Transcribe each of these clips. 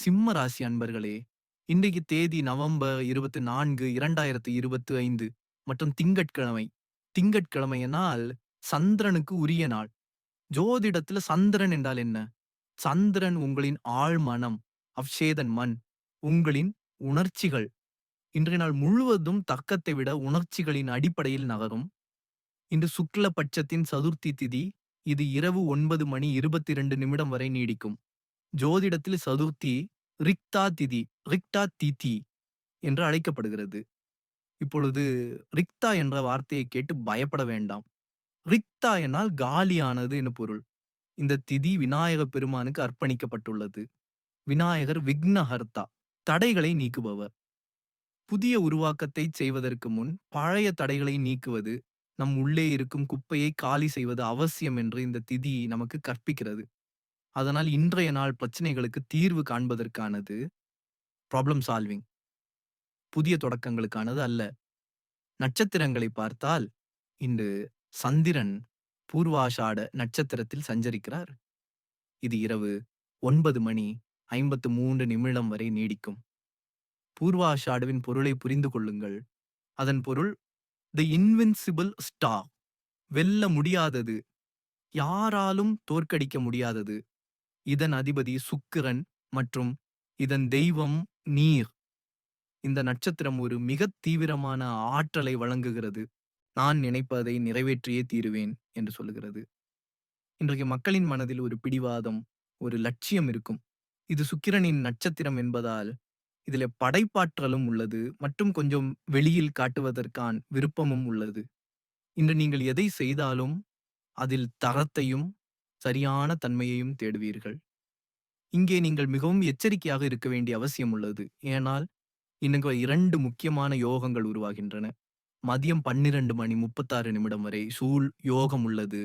சிம்ம ராசி அன்பர்களே இன்றைக்கு தேதி நவம்பர் இருபத்தி நான்கு இரண்டாயிரத்தி இருபத்தி ஐந்து மற்றும் திங்கட்கிழமை. திங்கட்கிழமையினால் சந்திரனுக்கு உரிய நாள். ஜோதிடத்துல சந்திரன் என்றால் என்ன? சந்திரன் உங்களின் ஆழ்மனம் அவ்ஷேதன் மண் உங்களின் உணர்ச்சிகள். இன்றைய நாள் முழுவதும் தக்கத்தை விட உணர்ச்சிகளின் அடிப்படையில் நகரும். இன்று சுக்ல பட்சத்தின் சதுர்த்தி திதி இது இரவு ஒன்பது மணி இருபத்தி இரண்டு நிமிடம் வரை நீடிக்கும். ஜோதிடத்தில் சதுர்த்தி ரிக்தா திதி ரிக்டா திதி என்று அழைக்கப்படுகிறது. இப்பொழுது ரிக்தா என்ற வார்த்தையை கேட்டு பயப்பட வேண்டாம். ரிக்தா என்னால் காலியானது என பொருள். இந்த திதி விநாயக பெருமானுக்கு அர்ப்பணிக்கப்பட்டுள்ளது. விநாயகர் விக்னஹர்த்தா தடைகளை நீக்குபவர். புதிய உருவாக்கத்தை செய்வதற்கு முன் பழைய தடைகளை நீக்குவது நம் உள்ளே இருக்கும் குப்பையை காலி செய்வது அவசியம் என்று இந்த திதி நமக்கு கற்பிக்கிறது. அதனால் இன்றைய நாள் பிரச்சனைகளுக்கு தீர்வு காண்பதற்கானது ப்ராப்ளம் சால்விங் புதிய தொடக்கங்களுக்கானது அல்ல. நட்சத்திரங்களை பார்த்தால் இன்று சந்திரன் பூர்வாஷாட நட்சத்திரத்தில் சஞ்சரிக்கிறார். இது இரவு ஒன்பது மணி ஐம்பத்து மூன்று நிமிடம் வரை நீடிக்கும். பூர்வாஷாடுவின் பொருளை புரிந்து கொள்ளுங்கள். அதன் பொருள் தி இன்வின்சிபிள் ஸ்டார் வெல்ல முடியாதது யாராலும் தோற்கடிக்க முடியாதது இதன் அதிபதி சுக்கிரன் மற்றும் இதன் தெய்வம் நீர். இந்த நட்சத்திரம் ஒரு மிக தீவிரமான ஆற்றலை வழங்குகிறது. நான் நினைப்பதை நிறைவேற்றியே தீருவேன் என்று சொல்லுகிறது. இன்றைக்கு மக்களின் மனதில் ஒரு பிடிவாதம் ஒரு லட்சியம் இருக்கும். இது சுக்கிரனின் நட்சத்திரம் என்பதால் இதில் படைப்பாற்றலும் உள்ளது மற்றும் கொஞ்சம் வெளியில் காட்டுவதற்கான விருப்பமும் உள்ளது. இன்று நீங்கள் எதை செய்தாலும் அதில் தரத்தையும் சரியான தன்மையையும் தேடுவீர்கள். இங்கே நீங்கள் மிகவும் எச்சரிக்கையாக இருக்க வேண்டிய அவசியம் உள்ளது. ஏனால் இன்னும் இரண்டு முக்கியமான யோகங்கள் உருவாகின்றன. மதியம் பன்னிரண்டு மணி முப்பத்தாறு நிமிடம் வரை சூழ் யோகம் உள்ளது.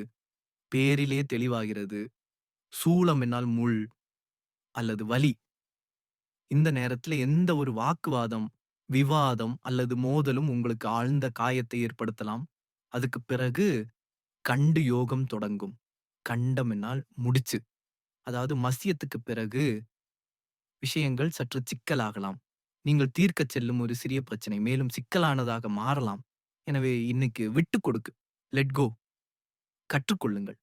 பேரிலே தெளிவாகிறது. சூளம் என்னால் முள் அல்லது வலி. இந்த நேரத்துல எந்த ஒரு வாக்குவாதம் விவாதம் அல்லது மோதலும் உங்களுக்கு ஆழ்ந்த காயத்தை ஏற்படுத்தலாம். அதுக்கு பிறகு கண்டு யோகம் தொடங்கும். கண்டம் என்னால் முடிச்சு. அதாவது மசியத்துக்கு பிறகு விஷயங்கள் சற்று சிக்கலாகலாம். நீங்கள் தீர்க்க செல்லும் ஒரு சிறிய பிரச்சனை மேலும் சிக்கலானதாக மாறலாம். எனவே இன்னைக்கு விட்டு கொடுக்கு. லெட் கோ கற்றுக்கொள்ளுங்கள்.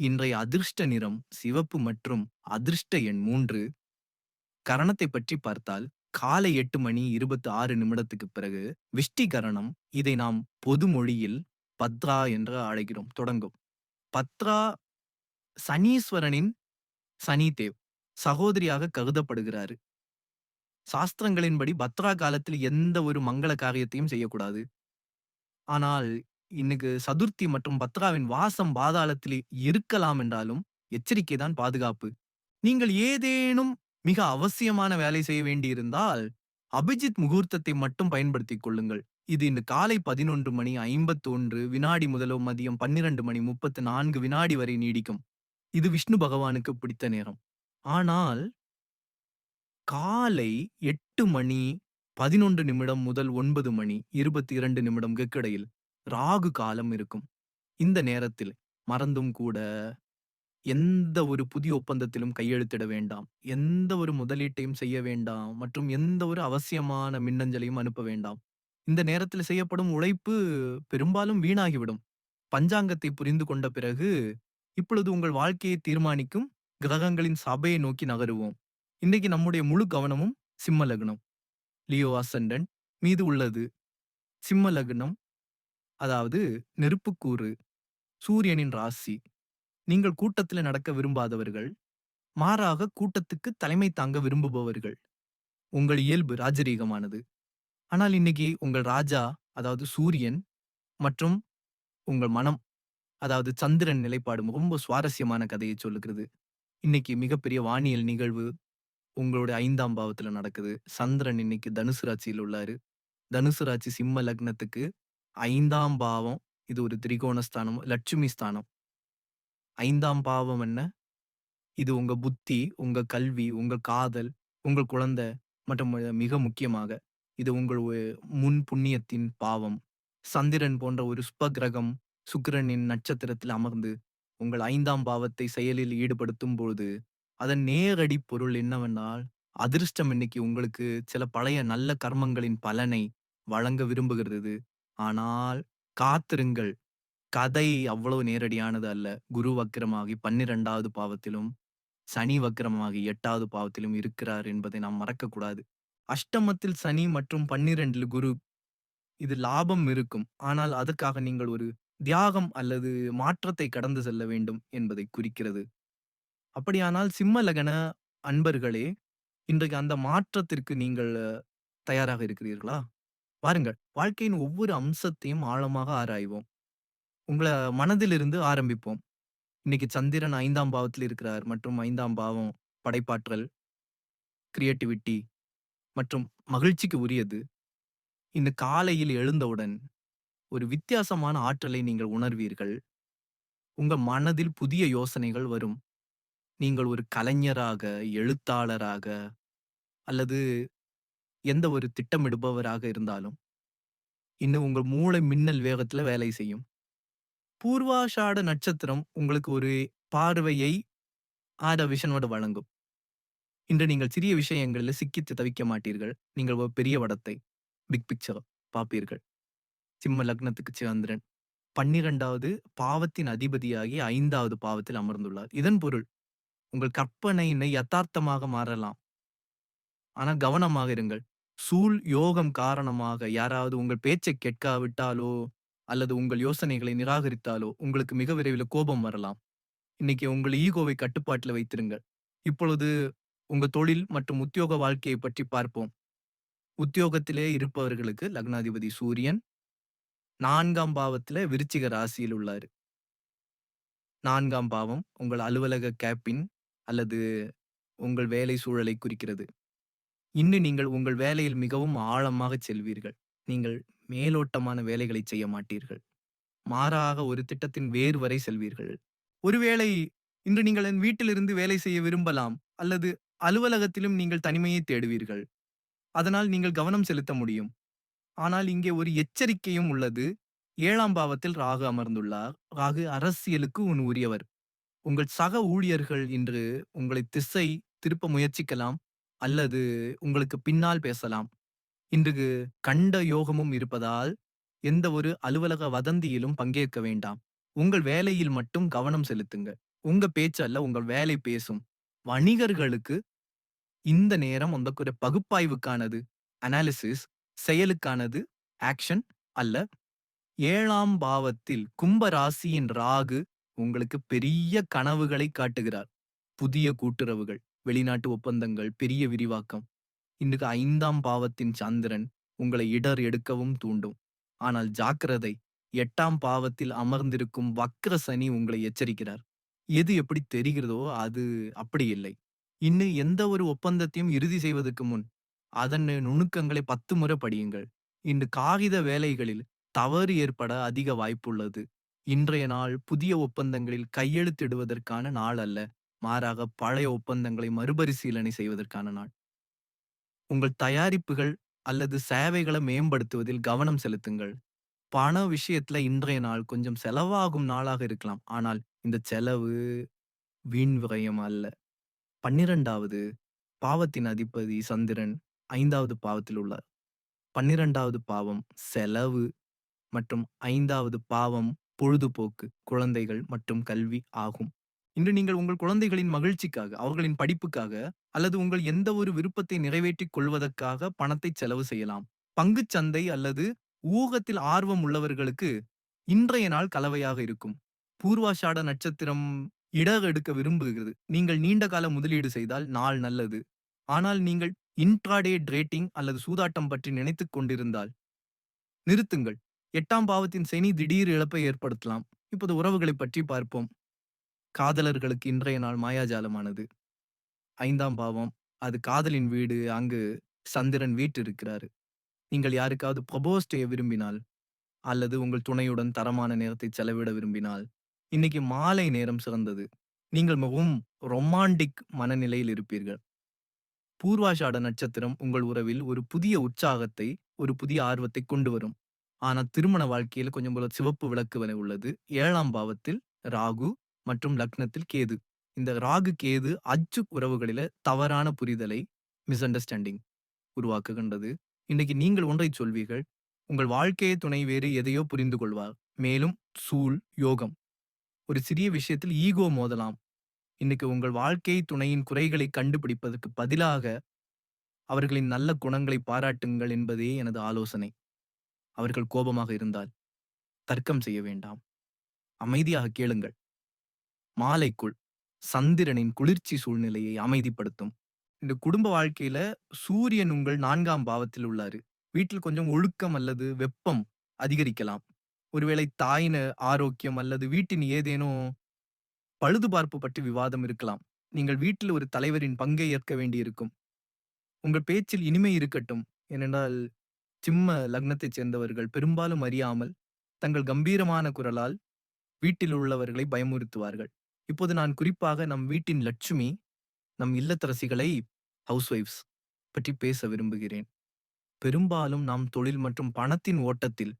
இன்றைய அதிர்ஷ்ட நிறம் சிவப்பு மற்றும் அதிர்ஷ்ட எண் மூன்று. கரணத்தை பற்றி பார்த்தால் காலை எட்டு மணி இருபத்தி ஆறு நிமிடத்துக்கு பிறகு விஷ்டி கரணம் இதை நாம் பொது மொழியில் பத்ரா என்று அழைக்கிறோம். தொடங்கும். பத்ரா சனீஸ்வரனின் சனி தேவ் சகோதரியாக கருதப்படுகிறாரு. சாஸ்திரங்களின்படி பத்ரா காலத்தில் எந்த ஒரு மங்கள காரியத்தையும் செய்யக்கூடாது. ஆனால் இன்னைக்கு சதுர்த்தி மற்றும் பத்ராவின் வாசம் பாதாளத்தில் இருக்கலாம் என்றாலும் எச்சரிக்கை தான் பாதுகாப்பு. நீங்கள் ஏதேனும் மிக அவசியமான வேலை செய்ய வேண்டியிருந்தால் அபிஜித் முகூர்த்தத்தை மட்டும் பயன்படுத்திக் கொள்ளுங்கள். இது இன்று காலை பதினொன்று மணி ஐம்பத்து ஒன்று வினாடி முதலோ மதியம் பன்னிரண்டு மணி முப்பத்து நான்கு வினாடி வரை நீடிக்கும். இது விஷ்ணு பகவானுக்கு பிடித்த நேரம். ஆனால் காலை எட்டு மணி பதினொன்று நிமிடம் முதல் ஒன்பது மணி இருபத்தி இரண்டு நிமிடம் இடையில் ராகு காலம் இருக்கும். இந்த நேரத்தில் மறந்தும் கூட எந்த ஒரு புதிய ஒப்பந்தத்திலும் கையெழுத்திட வேண்டாம். எந்த ஒரு முதலீட்டையும் செய்ய வேண்டாம். மற்றும் எந்த ஒரு அவசியமான மின்னஞ்சலையும் அனுப்ப வேண்டாம். இந்த நேரத்தில் செய்யப்படும் உழைப்பு பெரும்பாலும் வீணாகிவிடும். பஞ்சாங்கத்தை புரிந்து கொண்ட பிறகு இப்பொழுது உங்கள் வாழ்க்கையை தீர்மானிக்கும் கிரகங்களின் சபையை நோக்கி நகருவோம். இன்னைக்கு நம்முடைய முழு கவனமும் சிம்ம லக்னம். லியோ அசண்டன் மீது உள்ளது. சிம்ம லக்னம் அதாவது நெருப்புக்கூறு சூரியனின் ராசி. நீங்கள் கூட்டத்துல நடக்க விரும்பாதவர்கள் மாறாக கூட்டத்துக்கு தலைமை தாங்க விரும்புபவர்கள். உங்கள் இயல்பு ராஜரீகமானது. ஆனால் இன்னைக்கு உங்கள் ராஜா அதாவது சூரியன் மற்றும் உங்கள் மனம் அதாவது சந்திரன் நிலைப்பாடு ரொம்ப சுவாரஸ்யமான கதையை சொல்லுகிறது. இன்னைக்கு மிகப்பெரிய வானியல் நிகழ்வு உங்களுடைய ஐந்தாம் பாவத்துல நடக்குது. சந்திரன் இன்னைக்கு தனுசு ராசியில் உள்ளாரு. தனுசு ராசி சிம்ம லக்னத்துக்கு ஐந்தாம் பாவம் இது ஒரு திரிகோண ஸ்தானம் லட்சுமி ஸ்தானம். ஐந்தாம் பாவம் என்ன? இது உங்க புத்தி உங்க கல்வி உங்க காதல் உங்கள் குழந்தை மற்றும் மிக முக்கியமாக இது உங்கள் முன் புண்ணியத்தின் பாவம் சந்திரன் போன்ற ஒரு ஸ்பகிரகம் கிரகம் சுக்கிரனின் நட்சத்திரத்தில் அமர்ந்து உங்கள் ஐந்தாம் பாவத்தை செயலில் ஈடுபடுத்தும் பொழுது அதன் நேரடி பொருள் என்னவென்றால், அதிர்ஷ்டம் இன்னைக்கு உங்களுக்கு சில பழைய நல்ல கர்மங்களின் பலனை வழங்க விரும்புகிறது. ஆனால் காத்திருங்கள். கதை அவ்வளவு நேரடியானது அல்ல. குரு வக்கிரமாகி 12வது பாவத்திலும், சனி வக்கிரமாகி எட்டாவது பாவத்திலும் இருக்கிறார் என்பதை நாம் மறக்கக்கூடாது. அஷ்டமத்தில் சனி மற்றும் 12ல் குரு. இது லாபம் இருக்கும். ஆனால் அதற்காக நீங்கள் ஒரு தியாகம் அல்லது மாற்றத்தை கடந்து செல்ல வேண்டும் என்பதை குறிக்கிறது. அப்படியானால் சிம்ம லகன அன்பர்களே, இன்றைக்கு அந்த மாற்றத்திற்கு நீங்கள் தயாராக இருக்கிறீர்களா? வாருங்கள், வாழ்க்கையின் ஒவ்வொரு அம்சத்தையும் ஆழமாக ஆராய்வோம். உங்களை மனதிலிருந்து ஆரம்பிப்போம். இன்னைக்கு சந்திரன் ஐந்தாம் பாவத்தில் இருக்கிறார் மற்றும் ஐந்தாம் பாவம் படைப்பாற்றல், கிரியேட்டிவிட்டி மற்றும் மகிழ்ச்சிக்கு உரியது. இன்று காலையில் எழுந்தவுடன் ஒரு வித்தியாசமான ஆற்றலை நீங்கள் உணர்வீர்கள். உங்க மனதில் புதிய யோசனைகள் வரும். நீங்கள் ஒரு கலைஞராக, எழுத்தாளராக அல்லது எந்த ஒரு திட்டமிடுபவராக இருந்தாலும், இன்னும் உங்கள் மூளை மின்னல் வேகத்துல வேலை செய்யும். பூர்வாஷாட நட்சத்திரம் உங்களுக்கு ஒரு பார்வையை ஆட விஷனோட வழங்கும். இன்று நீங்கள் சிறிய விஷயங்களில் சிக்கித்து தவிக்க மாட்டீர்கள். நீங்கள் ஒரு பெரிய படத்தை, பிக் பிக்சர் பார்ப்பீர்கள். சிம்ம லக்னத்துக்கு சந்திரன் 12வது பாவத்தின் அதிபதியாகி ஐந்தாவது பாவத்தில் அமர்ந்துள்ளார். இதன் பொருள், உங்கள் கற்பனை யதார்த்தமாக மாறலாம். ஆனால் கவனமாக இருங்கள். சூழ் யோகம் காரணமாக யாராவது உங்கள் பேச்சை கேட்காவிட்டாலோ, அல்லது உங்கள் யோசனைகளை நிராகரித்தாலோ, உங்களுக்கு மிக விரைவில் கோபம் வரலாம். இன்னைக்கு உங்கள் ஈகோவை கட்டுப்பாட்டில் வைத்திருங்கள். இப்பொழுது உங்க தொழில் மற்றும் உத்தியோக வாழ்க்கையைப் பற்றி பார்ப்போம். உத்தியோகத்திலே இருப்பவர்களுக்கு லக்னாதிபதி சூரியன் நான்காம் பாவத்தில் விருச்சிக ராசியில் உள்ளார் நான்காம் பாவம் உங்கள் அலுவலக கேப்பின் அல்லது உங்கள் வேலை சூழலை குறிக்கிறது. இன்று நீங்கள் உங்கள் வேலையில் மிகவும் ஆழமாகச் செல்வீர்கள். நீங்கள் மேலோட்டமான வேலைகளை செய்ய மாட்டீர்கள். மாறாக ஒரு திட்டத்தின் வேறு வரை செல்வீர்கள். ஒருவேளை இன்று நீங்கள் என் வீட்டிலிருந்து வேலை செய்ய விரும்பலாம் அல்லது அலுவலகத்திலும் நீங்கள் தனிமையை தேடுவீர்கள். அதனால் நீங்கள் கவனம் செலுத்த முடியும். ஆனால் இங்கே ஒரு எச்சரிக்கையும் உள்ளது. ஏழாம் பாவத்தில் ராகு அமர்ந்துள்ளார். ராகு அரசியலுக்கு உன் உரியவர். உங்கள் சக ஊழியர்கள் இன்று உங்களை திசை திருப்ப முயற்சிக்கலாம் அல்லது உங்களுக்கு பின்னால் பேசலாம். இன்று கண்ட யோகமும் இருப்பதால் எந்த ஒரு அலுவலக வதந்தியிலும் பங்கேற்க வேண்டாம். உங்கள் வேலையில் மட்டும் கவனம் செலுத்துங்க. உங்க பேச்சு அல்ல உங்கள் வேலை பேசும். வணிகர்களுக்கு இந்த நேரம் ஒரு பகுப்பாய்வுக்கானது. அனாலிசிஸ் செயலுக்கானது. ஆக்ஷன் அல்ல. ஏழாம் பாவத்தில் கும்ப ராசியின் ராகு உங்களுக்கு பெரிய கனவுகளை காட்டுகிறார். புதிய கூட்டுறவுகள், வெளிநாட்டு ஒப்பந்தங்கள், பெரிய விரிவாக்கம். இன்றைக்கு ஐந்தாம் பாவத்தின் சந்திரன் உங்களை இடர் எடுக்கவும் தூண்டும். ஆனால் ஜாக்கிரதை எட்டாம் பாவத்தில் அமர்ந்திருக்கும் வக்ர சனி உங்களை எச்சரிக்கிறார். எது எப்படி தெரிகிறதோ அது அப்படி இல்லை. இன்னும் எந்த ஒரு ஒப்பந்தத்தையும் இறுதி செய்வதற்கு முன் அதன் நுணுக்கங்களை 10 முறை படியுங்கள். இன்று காகித வேலைகளில் தவறு ஏற்பட அதிக வாய்ப்புள்ளது. இன்றைய நாள் புதிய ஒப்பந்தங்களில் கையெழுத்திடுவதற்கான நாள் அல்ல. மாறாக பழைய ஒப்பந்தங்களை மறுபரிசீலனை செய்வதற்கான நாள். உங்கள் தயாரிப்புகள் அல்லது சேவைகளை மேம்படுத்துவதில் கவனம் செலுத்துங்கள். பண விஷயத்துல இன்றைய நாள் கொஞ்சம் செலவாகும் நாளாக இருக்கலாம். ஆனால் இந்த செலவு வீண் விரயம் அல்ல. 12வது பாவத்தின் அதிபதி சந்திரன் ஐந்தாவது பாவத்தில் உள்ளார். 12வது பாவம் செலவு மற்றும் ஐந்தாவது பாவம் பொழுதுபோக்கு, குழந்தைகள் மற்றும் கல்வி ஆகும். இன்று நீங்கள் உங்கள் குழந்தைகளின் மகிழ்ச்சிக்காக, அவர்களின் படிப்புக்காக அல்லது உங்கள் எந்த ஒரு விருப்பத்தை நிறைவேற்றிக் கொள்வதற்காக பணத்தை செலவு செய்யலாம். பங்குச் சந்தை அல்லது ஊகத்தில் ஆர்வம் உள்ளவர்களுக்கு இன்றைய நாள் கலவையாக இருக்கும். பூர்வாஷாட நட்சத்திரம் இடம் எடுக்க விரும்புகிறது. நீங்கள் நீண்ட கால முதலீடு செய்தால் நாள் நல்லது. ஆனால் நீங்கள் இன்ட்ராடே ட்ரேட்டிங் அல்லது சூதாட்டம் பற்றி நினைத்துக் கொண்டிருந்தால் நிறுத்துங்கள். எட்டாம் பாவத்தின் சனி திடீர் இழப்பை ஏற்படுத்தலாம். இப்போது உறவுகளைப் பற்றி பார்ப்போம். காதலர்களுக்கு இன்றைய நாள் மாயாஜாலமானது. ஐந்தாம் பாவம் அது காதலின் வீடு. அங்கு சந்திரன் வீற்றிருக்கிறாரு. நீங்கள் யாருக்காவது ப்ரொபோஸ் செய்ய விரும்பினால் அல்லது உங்கள் துணையுடன் தரமான நேரத்தை செலவிட விரும்பினால் இன்னைக்கு மாலை நேரம் சிறந்தது. நீங்கள் மிகவும் ரொமான்டிக் மனநிலையில் இருப்பீர்கள். பூர்வாஷாட நட்சத்திரம் உங்கள் உறவில் ஒரு புதிய உற்சாகத்தை, ஒரு புதிய ஆர்வத்தை கொண்டு வரும். ஆனா திருமண வாழ்க்கையில கொஞ்சம் போல சிவப்பு விளக்கு வரை உள்ளது. ஏழாம் பாவத்தில் ராகு மற்றும் லக்னத்தில் கேது. இந்த ராகு கேது அச்சு உறவுகளில தவறான புரிதலை மிஸ் அண்டர்ஸ்டாண்டிங் உருவாக்குகின்றது இன்னைக்கு நீங்கள் ஒன்றை சொல்வீர்கள் உங்கள் வாழ்க்கையை துணை வேறு எதையோ புரிந்து கொள்வார் மேலும் சூழ் யோகம் ஒரு சிறிய விஷயத்தில் ஈகோ மோதலாம். இன்னைக்கு உங்கள் வாழ்க்கை துணையின் குறைகளை கண்டுபிடிப்பதற்கு பதிலாக அவர்களின் நல்ல குணங்களை பாராட்டுங்கள் என்பதே எனது ஆலோசனை. அவர்கள் கோபமாக இருந்தால் தர்க்கம் செய்ய வேண்டாம். அமைதியாக கேளுங்கள். மாலைக்குள் சந்திரனின் குளிர்ச்சி சூழ்நிலையை அமைதிப்படுத்தும். இந்த குடும்ப வாழ்க்கையில சூரியன் உங்கள் நான்காம் பாவத்தில் உள்ளாரு. வீட்டில் கொஞ்சம் ஒழுக்கம் அல்லது வெப்பம் அதிகரிக்கலாம். ஒருவேளை தாயின் ஆரோக்கியம் அல்லது வீட்டின் ஏதேனும் பழுதுபார்ப்பு பற்றி விவாதம் இருக்கலாம். நீங்கள் வீட்டில் ஒரு தலைவரின் பங்கை ஏற்க வேண்டியிருக்கும். உங்கள் பேச்சில் இனிமை இருக்கட்டும். ஏனென்றால் சிம்ம லக்னத்தைச் சேர்ந்தவர்கள் பெரும்பாலும் அறியாமல் தங்கள் கம்பீரமான குரலால் வீட்டில் உள்ளவர்களை பயமுறுத்துவார்கள். இப்போது நான் குறிப்பாக நம் வீட்டின் லட்சுமி நம் இல்லத்தரசிகளை ஹவுஸ் ஒய்ஃப்ஸ் பற்றி பேச விரும்புகிறேன். பெரும்பாலும் நாம் தொழில் மற்றும் பணத்தின் ஓட்டத்தில்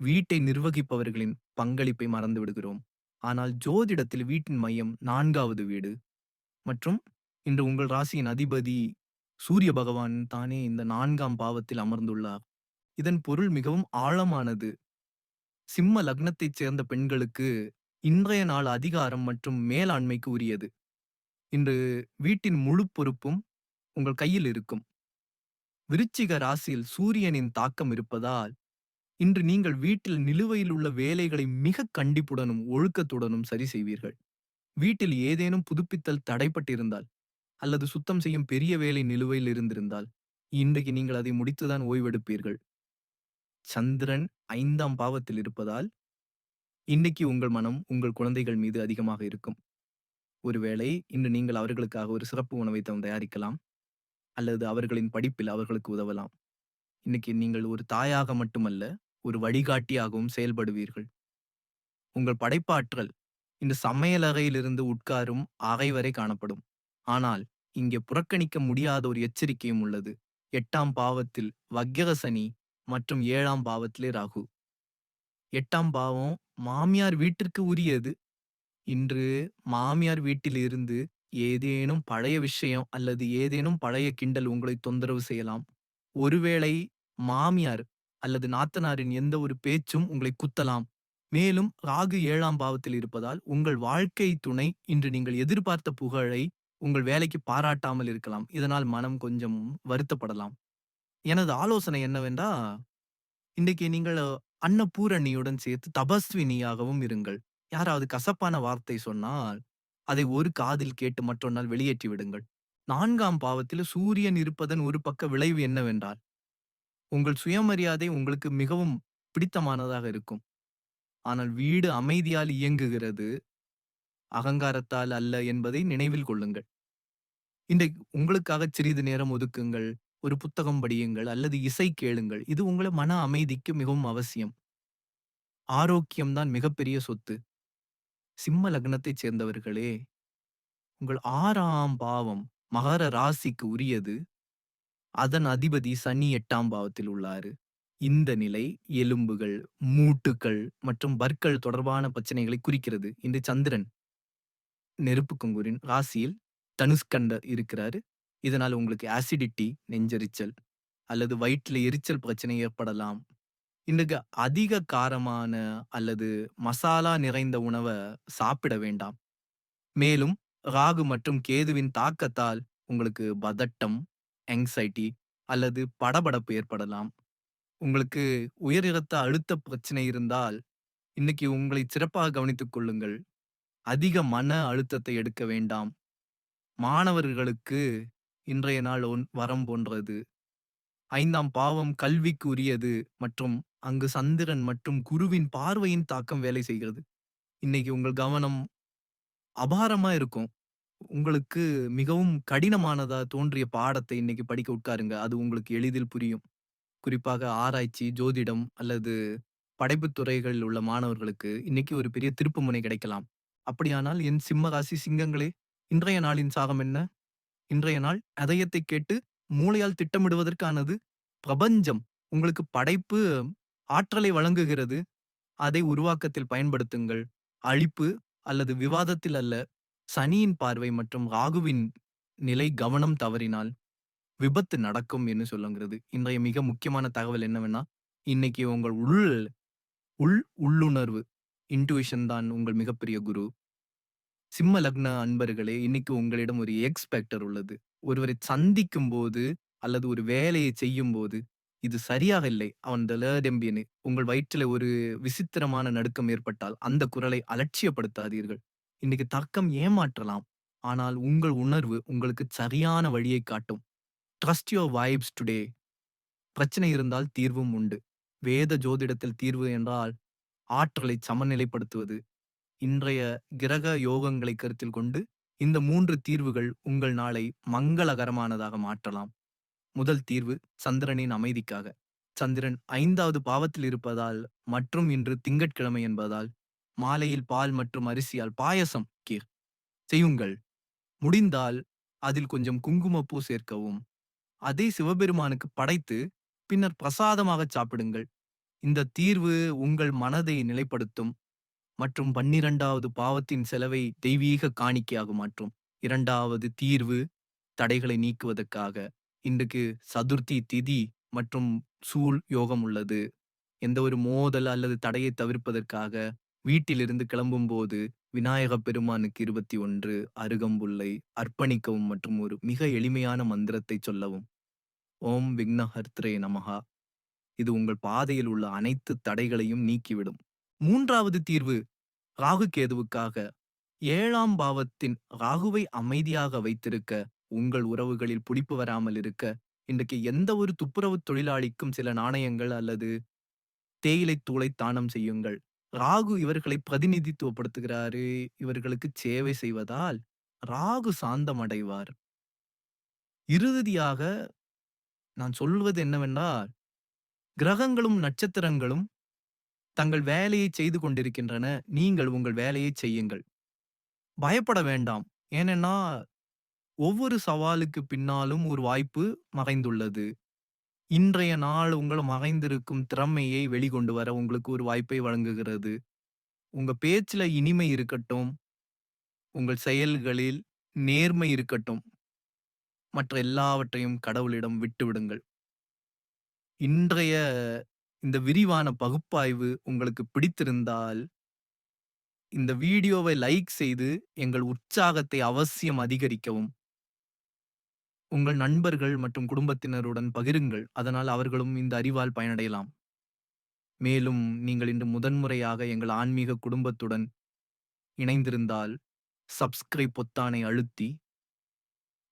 வீட்டை நிர்வகிப்பவர்களின் பங்களிப்பை மறந்து விடுகிறோம். ஆனால் ஜோதிடத்தில் வீட்டின் மையம் நான்காவது வீடு. மற்றும் இன்று உங்கள் ராசியின் அதிபதி சூரிய பகவான் தானே இந்த நான்காம் பாவத்தில் அமர்ந்துள்ளார். இதன் பொருள் மிகவும் ஆழமானது. சிம்ம லக்னத்தைச் சேர்ந்த பெண்களுக்கு இன்றைய நாள் அதிகாரம் மற்றும் மேலாண்மைக்கு உரியது. இன்று வீட்டின் முழு பொறுப்பும் உங்கள் கையில் இருக்கும். விருச்சிக ராசியில் சூரியனின் தாக்கம் இருப்பதால் இன்று நீங்கள் வீட்டில் நிலுவையில் உள்ள வேலைகளை மிக கண்டிப்புடனும் ஒழுக்கத்துடனும் சரி செய்வீர்கள். வீட்டில் ஏதேனும் புதுப்பித்தல் தடைப்பட்டிருந்தால் அல்லது சுத்தம் செய்யும் பெரிய வேலை நிலுவையில் இருந்திருந்தால் இன்றைக்கு நீங்கள் அதை முடித்துதான் ஓய்வெடுப்பீர்கள். சந்திரன் ஐந்தாம் பாவத்தில் இருப்பதால் இன்னைக்கு உங்கள் மனம் உங்கள் குழந்தைகள் மீது அதிகமாக இருக்கும். ஒருவேளை இன்று நீங்கள் அவர்களுக்காக ஒரு சிறப்பு உணவை தயாரிக்கலாம் அல்லது அவர்களின் படிப்பில் அவர்களுக்கு உதவலாம். இன்னைக்கு நீங்கள் ஒரு தாயாக மட்டுமல்ல ஒரு வழிகாட்டியாகவும் செயல்படுவீர்கள். உங்கள் படைப்பாற்றல் இந்த சமையலறையிலிருந்து உட்காரும் அறை வரை காணப்படும். ஆனால் இங்கே புறக்கணிக்க முடியாத ஒரு எச்சரிக்கையும் உள்ளது. எட்டாம் பாவத்தில் வக்கியகசனி சனி மற்றும் ஏழாம் பாவத்திலே ராகு. எட்டாம் பாவம் மாமியார் வீட்டிற்கு உரியது. இன்று மாமியார் வீட்டிலிருந்து ஏதேனும் பழைய விஷயம் அல்லது ஏதேனும் பழைய கிண்டல் உங்களை தொந்தரவு செய்யலாம். ஒருவேளை மாமியார் அல்லது நாத்தனாரின் எந்த ஒரு பேச்சும் உங்களை குத்தலாம். மேலும் ராகு ஏழாம் பாவத்தில் இருப்பதால் உங்கள் வாழ்க்கை துணை இன்று நீங்கள் எதிர்பார்த்த புகழை உங்கள் வேலைக்கு பாராட்டாமல் இருக்கலாம். இதனால் மனம் கொஞ்சம் வருத்தப்படலாம். எனது ஆலோசனை என்னவென்றா இன்றைக்கு நீங்கள் அன்னபூரணியுடன் சேர்த்து தபஸ்வினியாகவும் இருங்கள். யாராவது கசப்பான வார்த்தை சொன்னால் அதை ஒரு காதில் கேட்டு மற்றொன்னால் வெளியேற்றி விடுங்கள். நான்காம் பாவத்தில் சூரியன் இருப்பதன் ஒரு பக்க விளைவு என்னவென்றால் உங்கள் சுயமரியாதை உங்களுக்கு மிகவும் பிடித்தமானதாக இருக்கும். ஆனால் வீடு அமைதியால் இயங்குகிறது. அகங்காரத்தால் அல்ல என்பதை நினைவில் கொள்ளுங்கள். இன்றைக்கு உங்களுக்காக சிறிது நேரம் ஒதுக்குங்கள். ஒரு புத்தகம் படியுங்கள் அல்லது இசை கேளுங்கள். இது உங்களை மன அமைதிக்கு மிகவும் அவசியம். ஆரோக்கியம்தான் மிகப்பெரிய சொத்து. சிம்ம லக்னத்தைச் சேர்ந்தவர்களே உங்கள் ஆறாம் பாவம் மகர ராசிக்கு உரியது. அதன் அதிபதி சனி எட்டாம் பாவத்தில் உள்ளாரு. இந்த நிலை எலும்புகள் மூட்டுக்கள் மற்றும் பற்கள் தொடர்பான பிரச்சனைகளை குறிக்கிறது. இந்த சந்திரன் நெருப்பு குங்குரின் ராசியில் தனுஷ்கண்ட இருக்கிறாரு. இதனால் உங்களுக்கு ஆசிடிட்டி நெஞ்செரிச்சல் அல்லது வயிற்றுல எரிச்சல் பிரச்சனை ஏற்படலாம். இன்றைக்கு அதிக காரமான அல்லது மசாலா நிறைந்த உணவை சாப்பிட வேண்டாம். மேலும் ராகு மற்றும் கேதுவின் தாக்கத்தால் உங்களுக்கு பதட்டம் ஆங்ஸைட்டி அல்லது படபடப்பு ஏற்படலாம். உங்களுக்கு உயர் இரத்த அழுத்த பிரச்சனை இருந்தால் இன்னைக்கு உங்களை சிறப்பாக கவனித்துக் கொள்ளுங்கள். அதிக மன அழுத்தத்தை எடுக்க வேண்டாம். மாணவர்களுக்கு இன்றைய நாள் ஒன் வரம் போன்றது. ஐந்தாம் பாவம் கல்விக்கு உரியது மற்றும் அங்கு சந்திரன் மற்றும் குருவின் பார்வையின் தாக்கம் வேலை செய்கிறது. இன்னைக்கு உங்கள் கவனம் அபாரமா இருக்கும். உங்களுக்கு மிகவும் கடினமானதா தோன்றிய பாடத்தை இன்னைக்கு படிக்க உட்காருங்க. அது உங்களுக்கு எளிதில் புரியும். குறிப்பாக ஆராய்ச்சி ஜோதிடம் அல்லது படைப்புத் துறைகளில் உள்ள மாணவர்களுக்கு இன்னைக்கு ஒரு பெரிய திருப்புமுனை கிடைக்கலாம். அப்படியானால் என் சிம்ம ராசி சிங்கங்களே இன்றைய நாளின் சாகம் என்ன? இன்றைய நாள் அதயத்தை கேட்டு மூளையால் திட்டமிடுவதற்கானது பிரபஞ்சம். உங்களுக்கு படைப்பு ஆற்றலை வழங்குகிறது. அதை உருவாக்கத்தில் பயன்படுத்துங்கள். அழிப்பு அல்லது விவாதத்தில் அல்ல சனியின் பார்வை மற்றும் ராகுவின் நிலை கவனம் தவறினால் விபத்து நடக்கும் என்று சொல்லுங்கிறது. இன்றைய மிக முக்கியமான தகவல் என்னவென்னா, இன்னைக்கு உங்கள் உள் உள் உள்ளுணர்வு இன்ட்யூஷன் தான் உங்கள் மிகப்பெரிய குரு. சிம்ம லக்ன அன்பர்களே, இன்னைக்கு உங்களிடம் ஒரு எக்ஸ்பெக்டர் உள்ளது. ஒருவரை சந்திக்கும்போது அல்லது ஒரு வேலையை செய்யும்போது, இது சரியாக இல்லை. அவன் டெம்பியனு உங்கள் வயிற்றில் ஒரு விசித்திரமான நடுக்கம் ஏற்பட்டால், அந்த குரலை அலட்சியப்படுத்தாதீர்கள். இன்னைக்கு தர்க்கம் ஏமாற்றலாம். ஆனால் உங்கள் உணர்வு உங்களுக்கு சரியான வழியை காட்டும். Trust your vibes today. பிரச்சனை இருந்தால் தீர்வும் உண்டு. வேத ஜோதிடத்தில் தீர்வு என்றால் ஆற்றலை சமநிலைப்படுத்துவது. இன்றைய கிரக யோகங்களை கருத்தில் கொண்டு இந்த மூன்று தீர்வுகள் உங்கள் நாளை மங்களகரமானதாக மாற்றலாம். முதல் தீர்வு சந்திரனின் அமைதிக்காக. சந்திரன் ஐந்தாவது பாவத்தில் இருப்பதால் மற்றும் இன்று திங்கட்கிழமை என்பதால் மாலையில் பால் மற்றும் அரிசியால் பாயசம் கீர் செய்யுங்கள். முடிந்தால் அதில் கொஞ்சம் குங்குமப்பூ சேர்க்கவும். அதை சிவபெருமானுக்கு படைத்து பின்னர் பிரசாதமாக சாப்பிடுங்கள். இந்த தீர்வு உங்கள் மனதை நிலைப்படுத்தும் மற்றும் பன்னிரண்டாவது பாவத்தின் செலவை தெய்வீக காணிக்கையாக மாற்றும். இரண்டாவது தீர்வு தடைகளை நீக்குவதற்காக. இன்றைக்கு சதுர்த்தி திதி மற்றும் சூழ் யோகம் உள்ளது. எந்த ஒரு மோதல் அல்லது தடையை தவிர்ப்பதற்காக வீட்டிலிருந்து கிளம்பும்போது விநாயக பெருமானுக்கு இருபத்தி ஒன்று அருகம்புல்லை அர்ப்பணிக்கவும் மற்றும் ஒரு மிக எளிமையான மந்திரத்தை சொல்லவும். ஓம் விக்னஹர்த்ரே நமஹா. இது உங்கள் பாதையில் உள்ள அனைத்து தடைகளையும் நீக்கிவிடும். மூன்றாவது தீர்வு ராகு கேதுவுக்காக. ஏழாம் பாவத்தின் ராகுவை அமைதியாக வைத்திருக்க, உங்கள் உறவுகளில் புளிப்பு வராமல் இருக்க, இன்றைக்கு எந்த ஒரு துப்புரவு தொழிலாளிக்கும் சில நாணயங்கள் அல்லது தேயிலை தூளை தானம் செய்யுங்கள். ராகு இவர்களை பிரதிநிதித்துவப்படுத்துகிறாரு. இவர்களுக்கு சேவை செய்வதால் ராகு சாந்தமடைவார். இறுதியாக நான் சொல்வது என்னவென்றால், கிரகங்களும் நட்சத்திரங்களும் தங்கள் வேலையை செய்து கொண்டிருக்கின்றன. நீங்கள் உங்கள் வேலையை செய்யுங்கள். பயப்பட வேண்டாம். ஏனென்னா, ஒவ்வொரு சவாலுக்கு பின்னாலும் ஒரு வாய்ப்பு மறைந்துள்ளது. இன்றைய நாள் உங்கள் மறைந்திருக்கும் திறமையை வெளிக்கொண்டு வர உங்களுக்கு ஒரு வாய்ப்பை வழங்குகிறது. உங்க பேச்சுல இனிமை இருக்கட்டும். உங்கள் செயல்களில் நேர்மை இருக்கட்டும். மற்ற எல்லாவற்றையும் கடவுளிடம் விட்டுவிடுங்கள். இன்றைய இந்த விரிவான பகுப்பாய்வு உங்களுக்கு பிடித்திருந்தால் இந்த வீடியோவை லைக் செய்து எங்கள் உற்சாகத்தை அவசியம் அதிகரிக்கவும். உங்கள் நண்பர்கள் மற்றும் குடும்பத்தினருடன் பகிருங்கள். அதனால் அவர்களும் இந்த அறிவால் பயனடையலாம். மேலும் நீங்கள் இன்று முதன்முறையாக எங்கள் ஆன்மீக குடும்பத்துடன் இணைந்திருந்தால் சப்ஸ்கிரைப் பொத்தானை அழுத்தி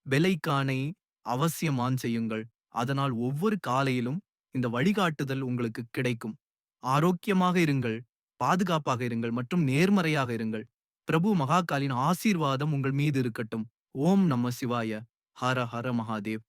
வெலைக்கானை அவசியம் ஆன் செய்யுங்கள். அதனால் ஒவ்வொரு காலையிலும் இந்த வழிகாட்டுதல் உங்களுக்கு கிடைக்கும். ஆரோக்கியமாக இருங்கள், பாதுகாப்பாக இருங்கள் மற்றும் நேர்மறையாக இருங்கள். பிரபு மகாகாலின் ஆசீர்வாதம் உங்கள் மீது இருக்கட்டும். ஓம் நம சிவாய. हर हर महादेव।